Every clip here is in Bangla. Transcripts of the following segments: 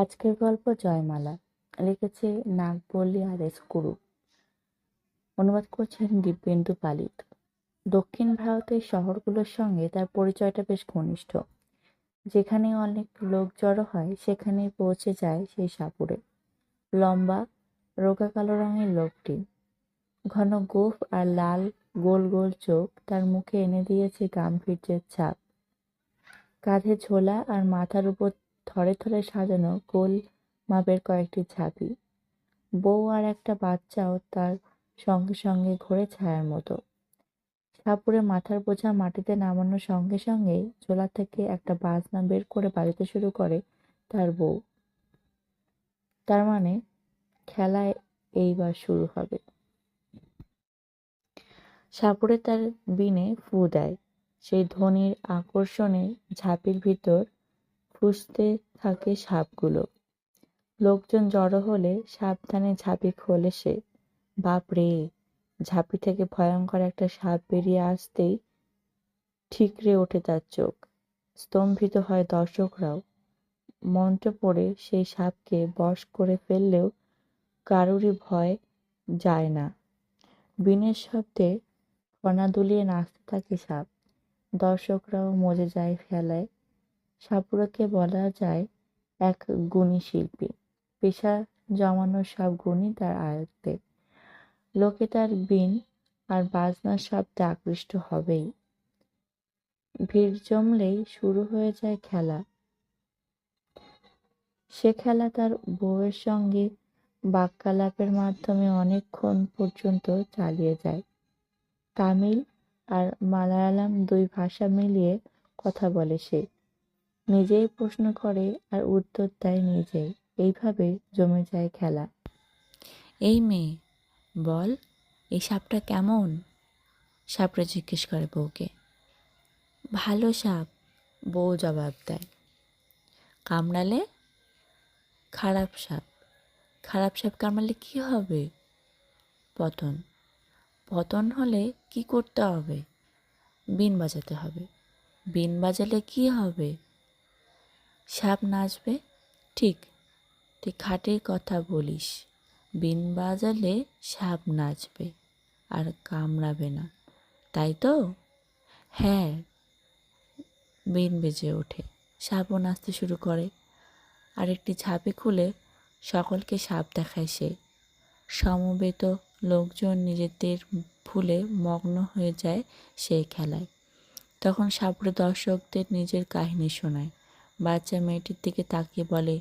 আজকের গল্প জয়মালা। লিখেছে নাগবল্লী আর এস কুরু। অনুবাদ করছেন দিব্যেন্দু পালিত। দক্ষিণ ভারতের শহরগুলোর সঙ্গে তার পরিচয়টা বেশ ঘনিষ্ঠ। যেখানে অনেক লোক জড়ো হয় সেখানেই পৌঁছে যায় সেই সাপুরে। লম্বা, রোগা কালো রঙের লোকটি। ঘন গোফ আর লাল, গোল গোল চোখ তার মুখে এনে দিয়েছে গাম্ভীর্যের ছাপ। কাঁধে ঝোলা আর মাথার উপর থরে থরে সাজানো গোল মাপের কয়েকটি ঝাঁপি। বউ আর একটা বাচ্চাও তার সঙ্গে সঙ্গে ঘোরে ছায়ার মতো। সাপুরে মাথার বোঝা মাটিতে নামানোর সঙ্গে সঙ্গেই ঝোলা থেকে একটা বাজনা বের করে বাজাতে শুরু করে তার বউ। তার মানে খেলা এইবার শুরু হবে। সাপুরে তার বিনে ফু দেয়। সেই ধ্বনির আকর্ষণে ঝাঁপির ভিতর ফুসতে থাকে সাপগুলো। লোকজন জড়ো হলে সাবধানে ঝাঁপি খোলে সে। বাপ রে, ঝাঁপি থেকে ভয়ঙ্কর একটা সাপ বেরিয়ে আসতেই ঠিকরে ওঠে তার চোখ। স্তম্ভিত হয় দর্শকরাও। মন্ত্র পড়ে সেই সাপকে বশ করে ফেললেও কারুরই ভয় যায় না। বিনের শব্দে ফনা দুলিয়ে নাচতে থাকে সাপ। দর্শকরাও মজে যায় খেলায় সাপুরকে বলা যায় এক গুণী শিল্পী। পেশা জমানো সব গুণই তার আয়ত্তে। লোকে তার বিন আর বাজনার শব্দে আকৃষ্ট হবেই। ভিড় জমলেই শুরু হয়ে যায় খেলা। সে খেলা তার বউয়ের সঙ্গে বাক্যালাপের মাধ্যমে অনেকক্ষণ পর্যন্ত চালিয়ে যায়। তামিল আর মালায়ালাম দুই ভাষা মিলিয়ে কথা বলে সে। নিজেই প্রশ্ন করে আর উত্তর দেয় নিজেই। এইভাবে জমে যায় খেলা। এই মেয়ে, বল, এই সাপটা কেমন? সাপটা জিজ্ঞেস করে বউকে। ভালো সাপ, বউ জবাব দেয়। কামড়ালে? খারাপ সাপ। খারাপ সাপ কামড়ালে কি হবে? পতন। পতন হলে কি করতে হবে? বিন বাজাতে হবে। বিন বাজালে কি হবে? সাপ নাচবে? ঠিক, তুই খাটের কথা বলিস। বিন বাজালে সাপ নাচবে আর কামড়াবে না, তাই তো? হ্যাঁ বিন বেজে ওঠে। সাপও নাচতে শুরু করে। আর একটি ঝাঁপি খুলে সকলকে সাপ দেখায় সে। সমবেত লোকজন নিজেদের ভুলে মগ্ন হয়ে যায় সেই খেলায়। তখন সাপুরে দর্শকদের নিজের কাহিনী শোনায়। বাচ্চা মেয়েটির দিকে তাকিয়ে বলে,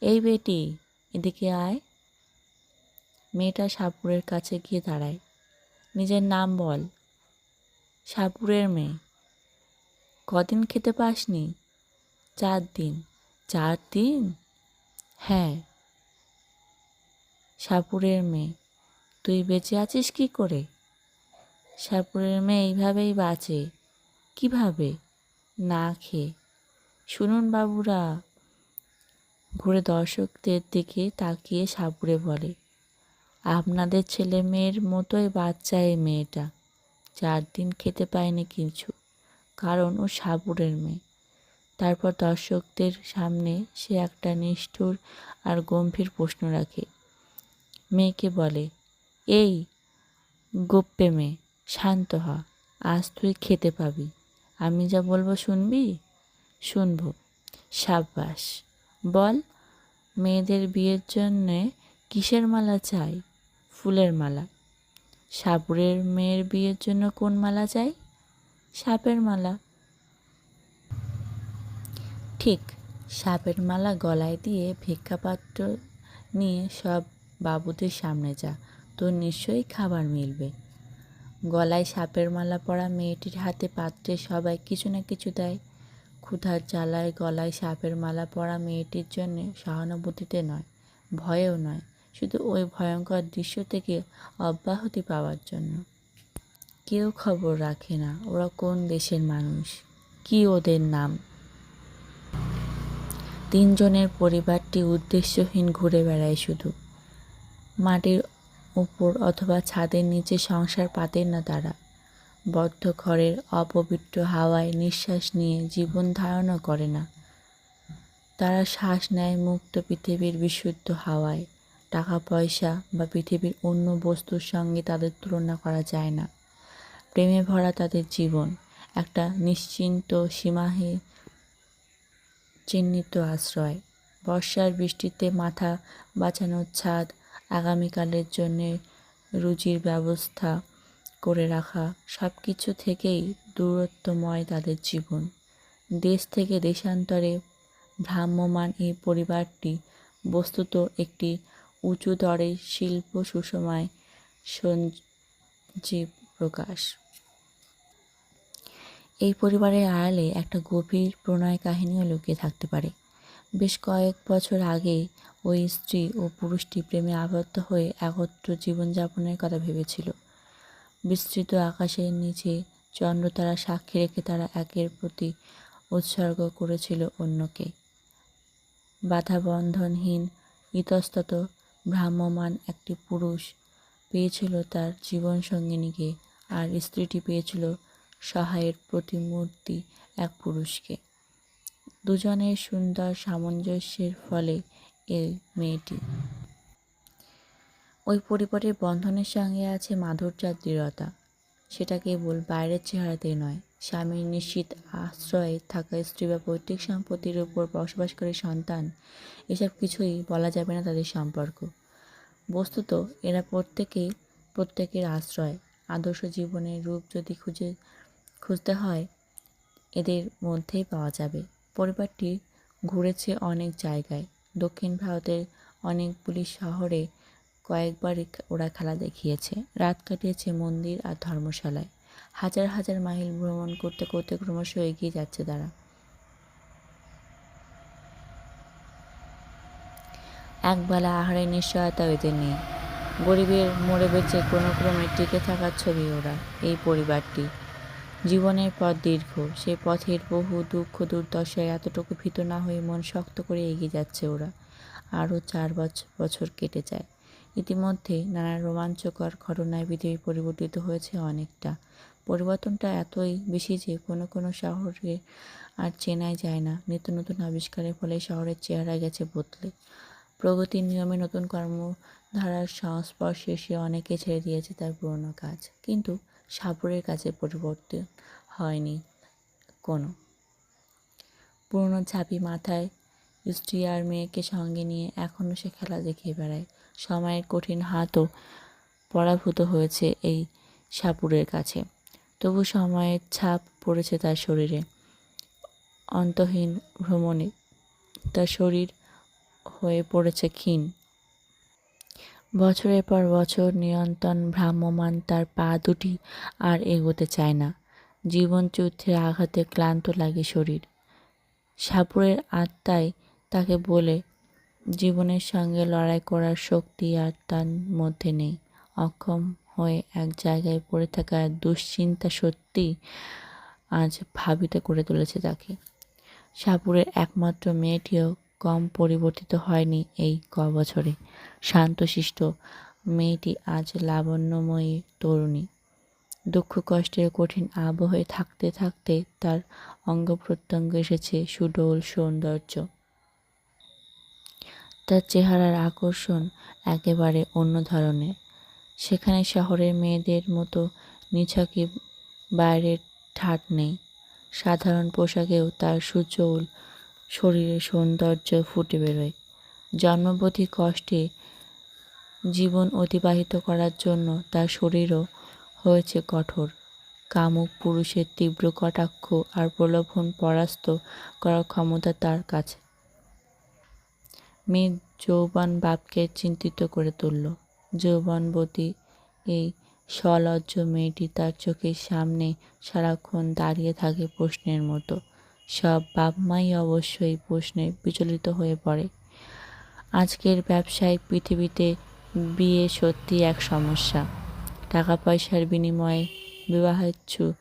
এই বেটি, এদিকে আয়। মেয়েটা সাপুরের কাছে গিয়ে দাঁড়ায়। নিজের নাম বল। সাপুরের মেয়ে। কদিন খেতে পাসনি? চার দিন। চার দিন? হ্যাঁ। সাপুরের মেয়ে, তুই বেঁচে আছিস কি করে? সাপুরের মেয়ে এইভাবেই বাঁচে। কীভাবে? না খেয়ে। শুনুন বাবুরা। ঘুরে দর্শকদের দিকে তাকিয়ে সাপুরে বলে, আপনাদের ছেলে মেয়ের মতোই বাচ্চা এই মেয়েটা। চার দিন খেতে পায়নি কিছু, কারণ ও সাপুরের মেয়ে। তারপর দর্শকদের সামনে সে একটা নিষ্ঠুর আর গম্ভীর প্রশ্ন রাখে। মেয়েকে বলে, এই গোপ্পে মেয়ে, শান্ত হ, আজ তুই খেতে পাবি। আমি যা বলব শুনবি? শুনব। সাব্বাস। বল, মেয়েদের বিয়ের জন্যে কিসের মালা চাই? ফুলের মালা। সাপুরের মেয়ের বিয়ের জন্য কোন মালা চাই? সাপের মালা। ঠিক, সাপের মালা গলায় দিয়ে ভিক্ষাপাত্র নিয়ে সব বাবুদের সামনে যা তোর নিশ্চয়ই খাবার মিলবে। গলায় সাপের মালা পরা মেয়েটির হাতে পাত্রে সবাই কিছু না কিছু দেয়। ক্ষুধার জ্বালায় গলায় সাপের মালা পরা মেয়েটির জন্য সহানুভূতিতে নয়, ভয়েও নয়, শুধু ওই ভয়ঙ্কর দৃশ্য থেকে অব্যাহতি পাওয়ার জন্য। কেউ খবর রাখে না ওরা কোন দেশের মানুষ, কি ওদের নাম। তিনজনের পরিবারটি উদ্দেশ্যহীন ঘুরে বেড়ায় শুধু। মাটির উপর অথবা ছাদের নিচে সংসার পাতেন না তারা। বদ্ধ ঘরের অপবিত্র হাওয়ায় নিঃশ্বাস নিয়ে জীবন ধারণও করে না। তারা শ্বাস নেয় মুক্ত পৃথিবীর বিশুদ্ধ হাওয়ায়। টাকা, পয়সা বা পৃথিবীর অন্য বস্তুর সঙ্গে তাদের তুলনা করা যায় না। প্রেমে ভরা তাদের জীবন, একটা নিশ্চিন্ত সীমাহীন চিহ্নিত আশ্রয়। বর্ষার বৃষ্টিতে মাথা বাঁচানোর ছাদ আগামীকালের জন্যে রুজির ব্যবস্থা করে রাখা সব কিছু থেকেই দূরত্বময় তাদের জীবন। দেশ থেকে দেশান্তরে ভ্রাম্যমান এই পরিবারটি বস্তুত একটি উঁচু দরের শিল্প সুষমায় সঞ্জীব প্রকাশ। এই পরিবারের আড়ালে একটা গভীর প্রণয় কাহিনীও লুকিয়ে থাকতে পারে। বেশ কয়েক বছর আগে ওই স্ত্রী ও পুরুষটি প্রেমে আবদ্ধ হয়ে একত্র জীবনযাপনের কথা ভেবেছিল। বিস্তৃত আকাশের নিচে চন্দ্রতারা সাক্ষী রেখে তারা একের প্রতি উৎসর্গ করেছিল অন্যকে। বাধাবন্ধনহীন, ইতস্তত ভ্রাম্যমান একটি পুরুষ পেয়েছিল তার জীবন সঙ্গিনীকে আর স্ত্রীটি পেয়েছিল সহায়ের প্রতিমূর্তি এক পুরুষকে। দুজনের সুন্দর সামঞ্জস্যের ফলে এই মেয়েটি ওই পরিবারের বন্ধনের সঙ্গে আছে মাধুর্যার দৃঢ়তা। সেটা কেবল বাইরের চেহারাতেই নয়, স্বামীর নিশ্চিত আশ্রয়ে থাকা স্ত্রী বা পৈতৃক সম্পত্তির উপর বসবাসকারী সন্তান, এসব কিছুই বলা যাবে না তাদের সম্পর্ক। বস্তুত, এরা প্রত্যেকেই প্রত্যেকের আশ্রয়। আদর্শ জীবনের রূপ যদি খুঁজে খুঁজতে হয়, এদের মধ্যেই পাওয়া যাবে। পরিবারটি ঘুরেছে অনেক জায়গায়। দক্ষিণ ভারতের অনেকগুলি শহরে কয়েকবারই ওরা খেলা দেখিয়েছে। রাত কাটিয়েছে মন্দির আর ধর্মশালায়। হাজার হাজার মাইল ভ্রমণ করতে করতে ক্রমশ এগিয়ে যাচ্ছে তারা। একবেলা আহারের নিশ্চয়তা এদের নেই। গরিবের মরে বেঁচে কোনো ক্রমে টিকে থাকার ছবি ওরা, এই পরিবারটি। জীবনের পথ দীর্ঘ, সে পথের বহু দুঃখ দুর্দশায় এতটুকু ভীত না হয়ে মন শক্ত করে এগিয়ে যাচ্ছে ওরা। আরও চার বছর কেটে যায়। ইতিমধ্যে নানা রোমাঞ্চকর ঘটনায় পৃথিবী পরিবর্তিত হয়েছে অনেকটা। পরিবর্তনটা এতই বেশি যে কোনো কোনো শহরে আর চেনাই যায় না। নিত্য নতুন আবিষ্কারের ফলে শহরের চেহারা গেছে বদলে। প্রগতির নিয়মে নতুন কর্মধারার সংস্পর্শে সে অনেকে ছেড়ে দিয়েছে তার পুরনো কাজ। কিন্তু সাপুরের কাছে পরিবর্তন হয়নি কোনো। পুরনো ঝাঁপি মাথায় স্ত্রী আর মেয়েকে সঙ্গে নিয়ে এখনও সে খেলা দেখিয়ে বেড়ায়। সময়ের কঠিন হাতও পরাভূত হয়েছে এই সাপুরের কাছে। তবু সময়ের ছাপ পড়েছে তার শরীরে। অন্তহীন ভ্রমণে তার শরীর হয়ে পড়েছে ক্ষীণ। বছরের পর বছর নিয়ন্ত্রণ ভ্রাম্যমান তার পা দুটি আর এগোতে চায় না। জীবনযুদ্ধের আঘাতে ক্লান্ত লাগে শরীর। সাপুরের আত্মায় তাকে বলে, জীবনের সঙ্গে লড়াই করার শক্তি আর তার মধ্যে নেই। অক্ষম হয়ে এক জায়গায় পড়ে থাকা দুশ্চিন্তা সত্যি আজ ভাবিত করে তুলেছে তাকে। সাপুরের একমাত্র মেয়েটিও কম পরিবর্তিত হয়নি এই ক বছরে। শান্তশিষ্ট মেয়েটি আজ লাবণ্যময়ী তরুণী। দুঃখ কষ্টের কঠিন আবহে থাকতে থাকতে তার অঙ্গ প্রত্যঙ্গ এসেছে সুডোল সৌন্দর্য। তার চেহারার আকর্ষণ একেবারে অন্য ধরনের। সেখানে শহরের মেয়েদের মতো নিছকই বাইরের ঠাট নেই। সাধারণ পোশাকেও তার সুচৌল শরীরের সৌন্দর্য ফুটে বেরোয়। জন্মবতী কষ্টে জীবন অতিবাহিত করার জন্য তার শরীরও হয়েছে কঠোর। কামুক পুরুষের তীব্র কটাক্ষ আর প্রলোভন পরাস্ত করার ক্ষমতা তার কাছে। মেয়ে যৌবন বাপকে চিন্তিত করে তুলল। যৌবনবতী এই সলজ্জ মেয়েটি তার চোখের সামনে সারাক্ষণ দাঁড়িয়ে থাকে প্রশ্নের মতো। সব বাপ মাই অবশ্যই প্রশ্নে বিচলিত হয়ে পড়ে। আজকের ব্যবসায়িক পৃথিবীতে বিয়ে সত্যি এক সমস্যা। টাকা পয়সার বিনিময়ে বিবাহেচ্ছু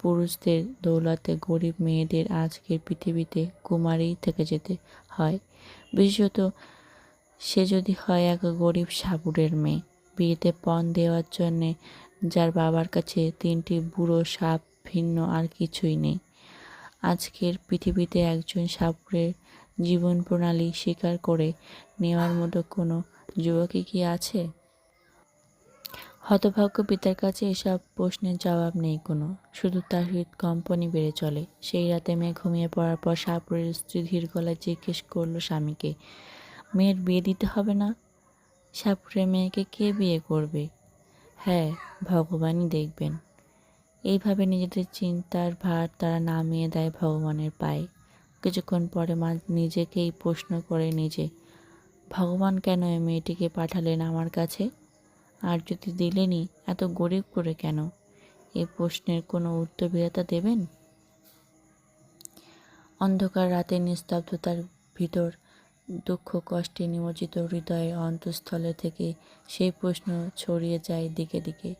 পুরুষদের দৌলতে গরিব মেয়েদের আজকের পৃথিবীতে কুমারী থেকে যেতে হয়। বিশেষত সে যদি হয় এক গরিব সাপুরের মেয়ে, বিয়েতে পণ দেওয়ার জন্যে যার বাবার কাছে তিনটি বুড়ো সাপ ভিন্ন আর কিছুই নেই। আজকের পৃথিবীতে একজন সাপুরের জীবন প্রণালী স্বীকার করে নেওয়ার মতো কোনো যুবকই কি আছে? হতভাগ্য পিতার কাছে এসব প্রশ্নের জবাব নেই কোনো। শুধু তার হৃদকম্পনই বেড়ে চলে। সেই রাতে মেয়ে ঘুমিয়ে পড়ার পর সাপুরের স্ত্রী ধীর গলায় জিজ্ঞেস করল স্বামীকে, মেয়ের বিয়ে দিতে হবে না? সাপুরের মেয়েকে কে বিয়ে করবে? হ্যাঁ ভগবানই দেখবেন। এইভাবে নিজেদের চিন্তার ভার তারা নামিয়ে দেয় ভগবানের পায়ে। কিছুক্ষণ পরে মা নিজেকেই প্রশ্ন করে নিজে, ভগবান কেন এই মেয়েটিকে পাঠালেন আমার কাছে? আর যদি দিলেনই এত গরিব করে কেন? এ প্রশ্নের কোনো উত্তর বিধাতা দেবেন? অন্ধকার রাতে নিস্তব্ধতার ভিতর দুঃখ কষ্টে নিমজ্জিত হৃদয়ের অন্তঃস্থলে থেকে সেই প্রশ্ন ছড়িয়ে যায় দিকে দিকে।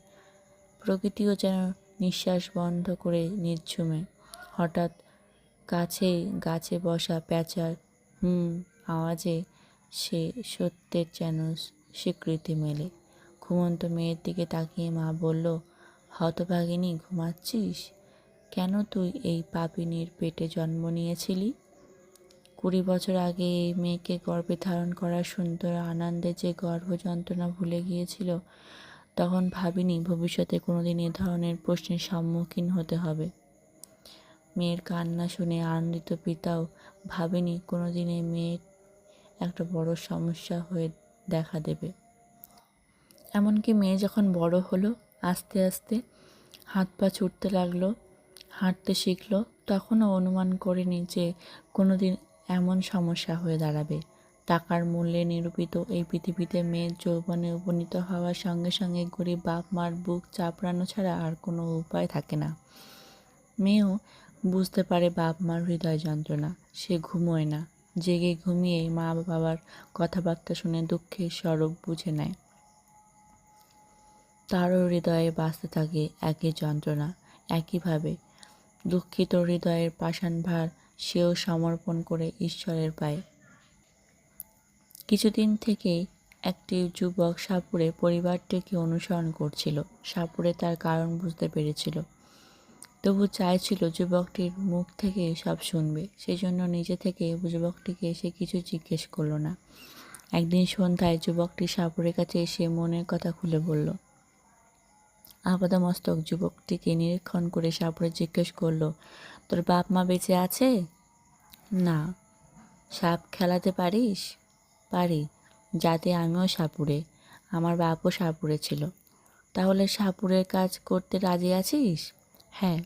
প্রকৃতিও যেন নিঃশ্বাস বন্ধ করে নির্ঝুমে হঠাৎ কাছেই গাছে বসা প্যাঁচার হুম আওয়াজে সে সত্যের যেন স্বীকৃতি মেলে। ঘুমন্ত মেয়ের দিকে তাকিয়ে মা বলল, হতভাগিনী, ঘুমাচ্ছিস? কেন তুই এই পাপিনীর পেটে জন্ম নিয়েছিলি? কুড়ি বছর আগে এই মেয়েকে গর্ভে ধারণ করার সুন্দর আনন্দে যে গর্ভ যন্ত্রণা ভুলে গিয়েছিল, তখন ভাবিনি ভবিষ্যতে কোনোদিন এ ধরনের প্রশ্নের সম্মুখীন হতে হবে। মেয়ের কান্না শুনে আনন্দিত পিতাও ভাবেনি কোনোদিন এই মেয়ের একটা বড় সমস্যা হয়ে দেখা দেবে। এমনকি মেয়ে যখন বড় হলো, আস্তে আস্তে হাত পা ছুটতে লাগল, হাঁটতে শিখলো, তখনও অনুমান করেনি যে কোনোদিন এমন সমস্যা হয়ে দাঁড়াবে। টাকার মূল্যে নিরূপিত এই পৃথিবীতে মেয়ের যৌবনে উপনীত হওয়ার সঙ্গে সঙ্গে গরিব বাপ, মার বুক চাপড়ানো ছাড়া আর কোনো উপায় থাকে না। মেয়েও বুঝতে পারে বাপ, মার হৃদয় যন্ত্রণা, সে ঘুমোয় না। জেগে ঘুমিয়ে মা বাবার কথাবার্তা শুনে দুঃখের স্বরূপ বুঝে নেয়। তারও হৃদয়ে বাঁচতে থাকে একই যন্ত্রণা, একইভাবে দুঃখিত হৃদয়ের পাষাণ ভার সেও সমর্পণ করে ঈশ্বরের পায়ে। কিছুদিন থেকেই একটি যুবক সাপুরে পরিবারটিকে অনুসরণ করছিল। সাপুরে তার কারণ বুঝতে পেরেছিল। তবু চাইছিল যুবকটির মুখ থেকে সব শুনবে। সেই জন্য নিজে থেকে যুবকটিকে এসে কিছু জিজ্ঞেস করল না। একদিন সন্ধ্যায় যুবকটি সাপুরের কাছে এসে মনের কথা খুলে বলল আপাদমস্তক যুবকটিকে নিরীক্ষণ করে সাপুরে জিজ্ঞেস করল, তোর বাপ মা বেঁচে আছে? না। সাপ খেলাতে পারিস? পারি, যাতে আমিও সাপুরে, আমার বাপও সাপুরে ছিল। তাহলে সাপুরের কাজ করতে রাজি আছিস? হ্যাঁ।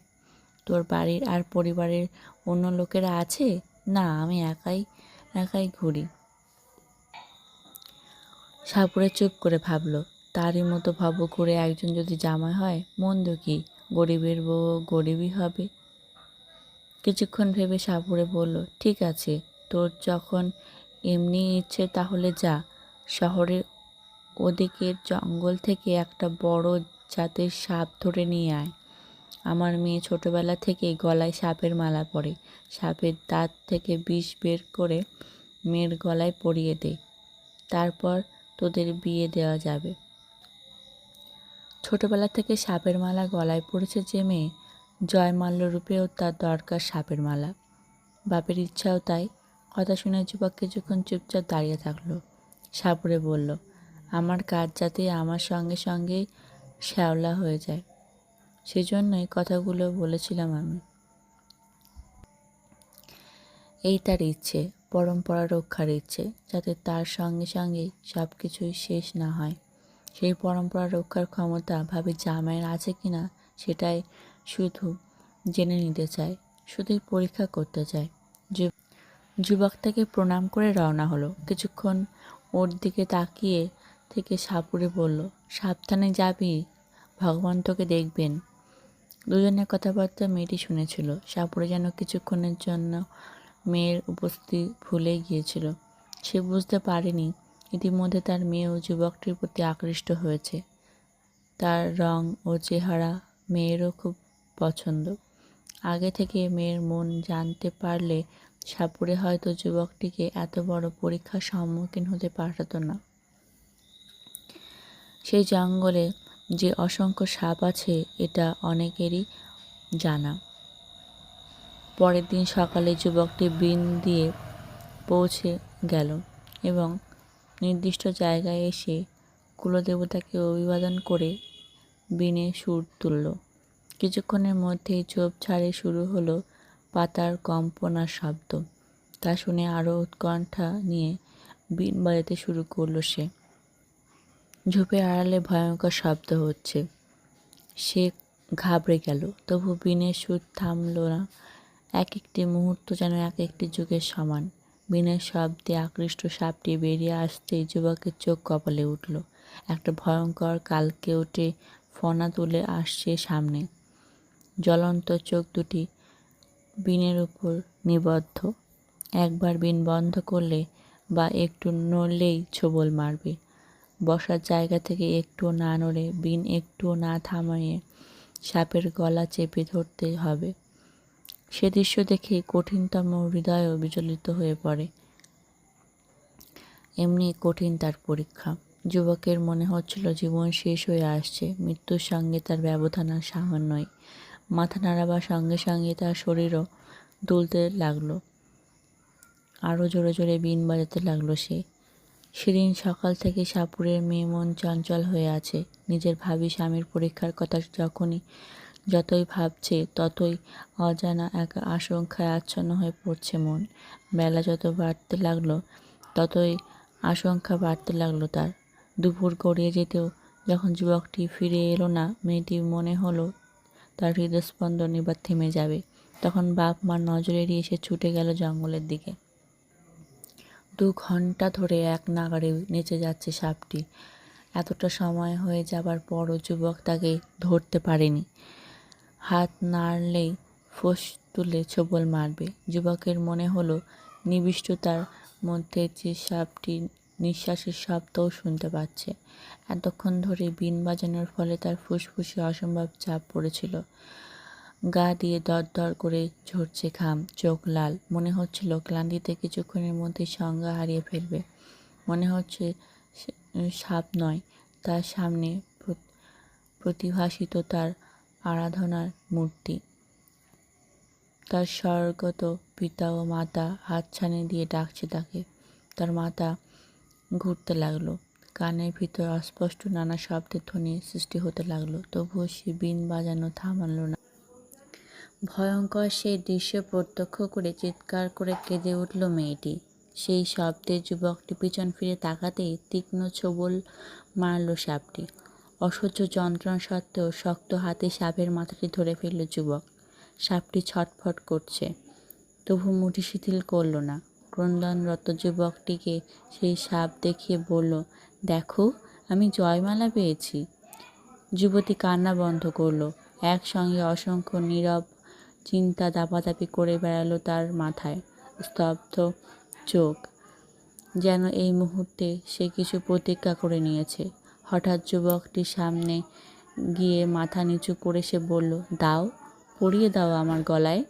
তোর বাড়ির আর পরিবারের অন্য লোকেরা আছে? না, আমি একাই একাই ঘুরি। সাপুরে চুপ করে ভাবলো তারই মতো ভাব করে একজন যদি জামাই হয়, মন্দ কি? গরিবের বউ গরিবই হবে। কিছুক্ষণ ভেবে সাপুরে বলল, ঠিক আছে, তোর যখন এমনি ইচ্ছে তাহলে যা। শহরের ওদিকের জঙ্গল থেকে একটা বড় জাতের সাপ ধরে নিয়ে আয়। আমার মেয়ে ছোটবেলা থেকেই গলায় সাপের মালা পরে। সাপের দাঁত থেকে বিষ বের করে মেয়ের গলায় পরিয়ে দে। তারপর তোদের বিয়ে দেওয়া যাবে। ছোটবেলা থেকে সাপের মালা গলায় পড়েছে যে মেয়ে, জয়মাল্য রূপেও তার দরকার সাপের মালা। বাপের ইচ্ছাও তাই। কথা শুনে যুবক কিছুক্ষণ চুপচাপ দাঁড়িয়ে থাকল, সাপুরে বলল, আমার কাজ যাতে আমার সঙ্গে সঙ্গে শ্যাওলা হয়ে যায়। সেজন্যই কথাগুলো বলেছিলাম আমি। এই তার ইচ্ছে, পরম্পরা রক্ষার ইচ্ছে, যাতে তার সঙ্গে সঙ্গেই সব কিছুই শেষ না হয়। সেই পরম্পরা রক্ষার ক্ষমতা ভাবি জামাইয়ের আছে কি না সেটাই শুধু জেনে নিতে চায় শুধুই পরীক্ষা করতে চায়। যুবক তাকে প্রণাম করে রওনা হলো। কিছুক্ষণ ওর দিকে তাকিয়ে থেকে সাপুরে বলল, সাবধানে যাবি, ভগবান তোকে দেখবেন। দুজনের কথাবার্তা মেয়েটি শুনেছিল। সাপুরে যেন কিছুক্ষণের জন্য মেয়ের উপস্থিতি ভুলে গিয়েছিল। সে বুঝতে পারেনি ইতিমধ্যে তার মেয়েও যুবকটির প্রতি আকৃষ্ট হয়েছে। তার রং ও চেহারা মেয়েরও খুব পছন্দ। আগে থেকে মেয়ের মন জানতে পারলে সাপুরে হয়তো যুবকটিকে এত বড় পরীক্ষার সম্মুখীন হতে পারত না। সেই জঙ্গলে যে অসংখ্য সাপ আছে, এটা অনেকেরই জানা। পরের দিন সকালে যুবকটি বিন দিয়ে পৌঁছে গেল এবং নির্দিষ্ট জায়গায় এসে কুলদেবতাকে অভিবাদন করে বিনে সুর তুলল। কিছুক্ষণের মধ্যেই ঝোপঝাড়ে শুরু হলো পাতার কম্পনার শব্দ। তা শুনে আরও উৎকণ্ঠা নিয়ে বিন বাজাতে শুরু করল সে। ঝোপের আড়ালে ভয়ঙ্কর শব্দ হচ্ছে। সে ঘাবড়ে গেল, তবু বিনের সুর থামল না। এক একটি মুহূর্ত যেন এক একটি যুগের সমান। বিনের শব্দে আকৃষ্ট সাপটি বেরিয়ে আসতেই যুবকের চোখ কপালে উঠল। একটা ভয়ঙ্কর কালকে উঠে ফনা তুলে আসছে সামনে। জ্বলন্ত চোখ দুটি বিনের উপর নিবদ্ধ। একবার বিন বন্ধ করলে বা একটু নড়লেই ছোবল মারবে। বসার জায়গা থেকে একটুও না নড়ে, বিন একটুও না থামিয়ে সাপের গলা চেপে ধরতে হবে। সে দৃশ্য দেখে কঠিনতম হৃদয়ও বিচলিত হয়ে পড়ে। এমনি কঠিন তার পরীক্ষা। যুবকের মনে হচ্ছিল জীবন শেষ হয়ে আসছে, মৃত্যুর সঙ্গে তার ব্যবধান আর সামান্যই। মাথা নাড়াবার সঙ্গে সঙ্গে তার শরীরও দুলতে লাগল। আরও জোরে জোরে বিন বাজাতে লাগল সে। সেদিন সকাল থেকে সাপুরের মেয়ে মন চঞ্চল হয়ে আছে। নিজের ভাবি স্বামীর পরীক্ষার কথা যখনই যতই ভাবছে, ততই অজানা এক আশঙ্কায় আচ্ছন্ন হয়ে পড়ছে মন। বেলা যত বাড়তে লাগল, ততই আশঙ্কা বাড়তে লাগল তার। দুপুর গড়িয়ে যেতেও যখন যুবকটি ফিরে এলো না, মেয়েটি মনে হলো তার হৃদস্পন্দন এবার থেমে যাবে। তখন বাপ মার নজরে এড়িয়ে ছুটে গেল জঙ্গলের দিকে। দু ঘণ্টা ধরে এক নাগাড়ে নেচে যাচ্ছে সাপটি। এতটা সময় হয়ে যাবার পরও যুবক তাকে ধরতে পারেনি। হাত নাড়লেই ফোঁস তুলে ছোবল মারবে। যুবকের মনে হলো নিবিষ্টতার মধ্যে যে সাপটি নিঃশ্বাসের শব্দও শুনতে পাচ্ছে। এতক্ষণ ধরে বিন বাজানোর ফলে তার ফুসফুসে অসম্ভব চাপ পড়েছিল। গা দিয়ে দরদর করে ঝরছে ঘাম, চোখ লাল। মনে হচ্ছিল ক্লান্তিতে কিছুক্ষণের মধ্যে সংজ্ঞা হারিয়ে ফেলবে। মনে হচ্ছে সাপ নয়, তার সামনে প্রতিভাসিত তার আরাধনার মূর্তি। তার স্বর্গত পিতা ও মাতা হাতছানি দিয়ে ডাকছে তাকে। তার মাতা ঘুরতে লাগল। কানের ভিতর অস্পষ্ট নানা শব্দের ধ্বনি সৃষ্টি হতে লাগল। তবুও সে বিন বাজানো থামালো না। ভয়ঙ্কর সেই দৃশ্য প্রত্যক্ষ করে চিৎকার করে কেঁদে উঠল মেয়েটি। সেই শব্দে যুবকটি পিছন ফিরে তাকাতেই তীক্ষ্ণ ছোবল মারল সাপটি। অসহ্য যন্ত্রণা সত্ত্বেও শক্ত হাতে সাপের মাথাটি ধরে ফেলল যুবক। সাপটি ছটফট করছে। তবু মুঠি শিথিল করল না। ক্রন্দনরত যুবকটিকে সেই সাপ দেখিয়ে বলল, দেখো, আমি জয়মালা পেয়েছি। যুবতী কান্না বন্ধ করল। একসঙ্গে অসংখ্য নীরব চিন্তা দাপাদাপি করে বেড়ালো তার মাথায়। স্তব্ধ চোখ। যেন এই মুহূর্তে সে কিছু প্রতিজ্ঞা করে নিয়েছে। হঠাৎ যুবকটির সামনে গিয়ে মাথা নিচু করে সে বলল, দাও, পরিয়ে দাও আমার গলায়।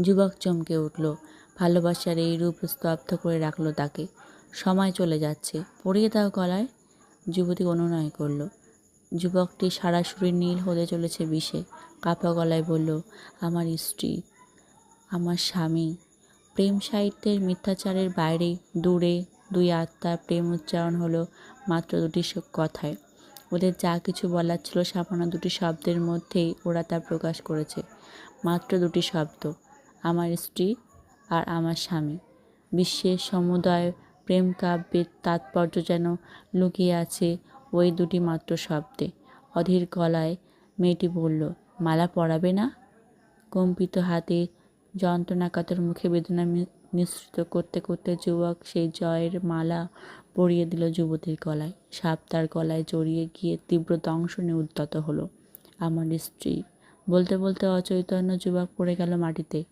যুবক চমকে উঠল, ভালোবাসার এই রূপ স্তব্ধ করে রাখল তাকে। সময় চলে যাচ্ছে, পরিয়ে দাও গলায়। যুবতী অনুনয় করল। যুবকটি সারা শরীর নীল হতে চলেছে বিষে। কাপা গলায় বলল, আমার স্ত্রী, আমার স্বামী। প্রেম সাহিত্যের মিথ্যাচারের বাইরে দূরে দুই আত্মার প্রেম উচ্চারণ হলো মাত্র দুটি কথায়। ওদের যা কিছু বলার ছিল সামান্য দুটি শব্দের মধ্যেই ওরা তা প্রকাশ করেছে। মাত্র দুটি শব্দ, আমার স্ত্রী আর আমার স্বামী। বিশ্বের সমুদয় প্রেম কাব্যের তাৎপর্য যেন লুকিয়ে আছে ওই দুটি মাত্র শব্দে। অধীর গলায় মেয়েটি বলল, মালা পরাবে না? কম্পিত হাতে যন্ত্রণাকাতর মুখে বেদনা মিশ্রিত করতে করতে যুবক সেই জয়ের মালা পরিয়ে দিল যুবতীর গলায়। সাপ তার গলায় জড়িয়ে গিয়ে তীব্র দংশনে উদ্যত হলো। আমার স্ত্রী, বলতে বলতে অচৈতন্য যুবক পড়ে গেল মাটিতে।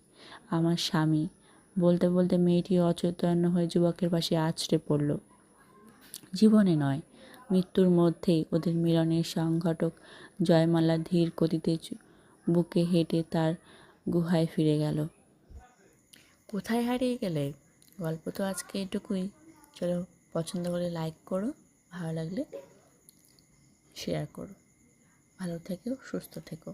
আমার স্বামী, বলতে বলতে মেয়েটি অচৈতন্য হয়ে যুবকের পাশে আছড়ে পড়ল। জীবনে নয়, মৃত্যুর মধ্যেই ওদের মিলনের সংঘটক জয়মালা ধীর গতিতে বুকে হেঁটে তার গুহায় ফিরে গেল। কোথায় হারিয়ে গেলে? গল্প তো আজকে এটুকুই। চলো পছন্দ করে লাইক করো, ভালো লাগলে শেয়ার করো। ভালো থেকো, সুস্থ থেকো।